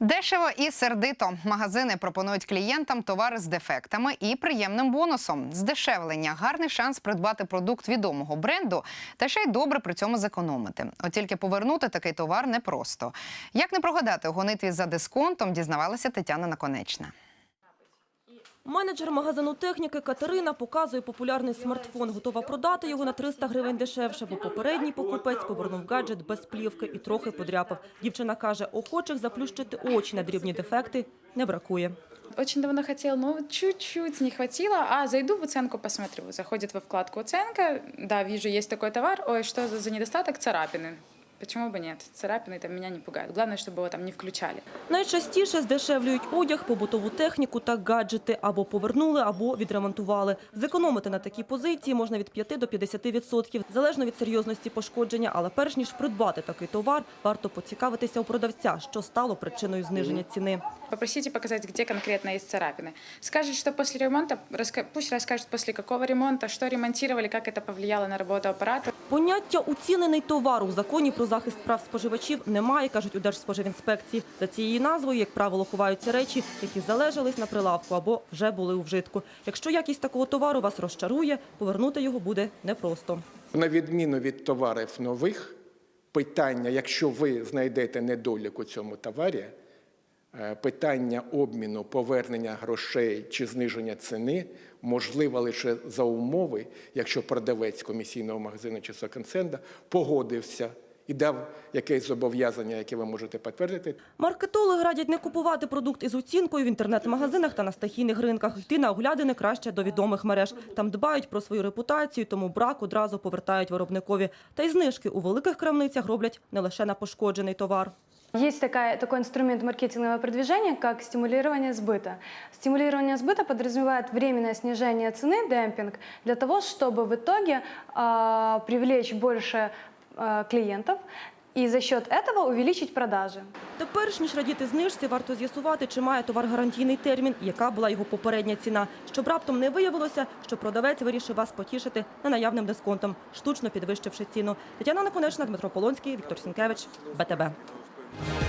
Дешево і сердито. Магазини пропонують клієнтам товари з дефектами і приємним бонусом. Здешевлення гарний шанс придбати продукт відомого бренду та ще й добре при цьому зекономити. От тільки повернути такий товар непросто. Як не прогадати у гонитві за дисконтом, дізнавалася Тетяна Наконечна. Менеджер магазину техніки Катерина показує популярний смартфон. Готова продати його на 300 гривень дешевше, бо попередній покупець повернув гаджет без плівки і трохи подряпав. Дівчина каже, охочих заплющити очі на дрібні дефекти не бракує. Очень давно но вот чуть-чуть не хватило. А, зайду в оценку, посмотрю. Заходит во вкладку «Оценка». Да, вижу, есть такой товар. Ой, за за недостаток? Царапины. Почему бы нет? Царапины там меня не пугают. Главное, чтобы его там не включали. Найчастіше здешевлюють одяг, побутову техніку та гаджети або повернули, або відремонтували. Зекономити на такій позиції можна від 5 до 50%, залежно від серйозності пошкодження. Але перш ніж придбати такий товар, варто поцікавитися у продавця, що стало причиною зниження ціни. Попросите показать, где конкретно есть царапины. Скажет, что после ремонта, раска- пусть расскажет, после какого ремонта, что ремонтировали, как это повлияло на работу аппарата. Поняття «уцінений товар» у законі про захист прав споживачів немає, кажуть у Держспоживінспекції. За цією назвою, як правило, ховаються речі, які залежались на прилавку або вже були у вжитку. Якщо якість такого товару вас розчарує, повернути його буде непросто. На відміну від товарів нових, питання, якщо ви знайдете недолік у цьому товарі, питання обміну, повернення грошей чи зниження ціни можливо лише за умови, якщо продавець комісійного магазину чи секонд-хенда погодився і дав якесь зобов'язання, яке ви можете підтвердити, Маркетологи радять не купувати продукт із оцінкою в інтернет-магазинах та на стихійних ринках. Йти на оглядини краще до відомих мереж. Там дбають про свою репутацію, тому брак одразу повертають виробникові. Та й знижки у великих крамницях роблять не лише на пошкоджений товар. Есть такая, такой инструмент маркетингового продвижения, как стимулирование сбыта. Стимулирование сбыта подразумевает временное снижение цены, демпинг, для того, чтобы в итоге а, привлечь больше а, клиентов и за счет этого увеличить продажи. Та перш ніж радіти знижці, варто з'ясувати, чи має товар гарантійний термін, і яка була його попередня ціна. Щоб раптом не виявилося, що продавець вирішив вас потішити ненаявним дисконтом, штучно підвищивши ціну. Тетяна Наконечна, Дмитро Полонський, Віктор Сінкевич, БТБ. Yeah.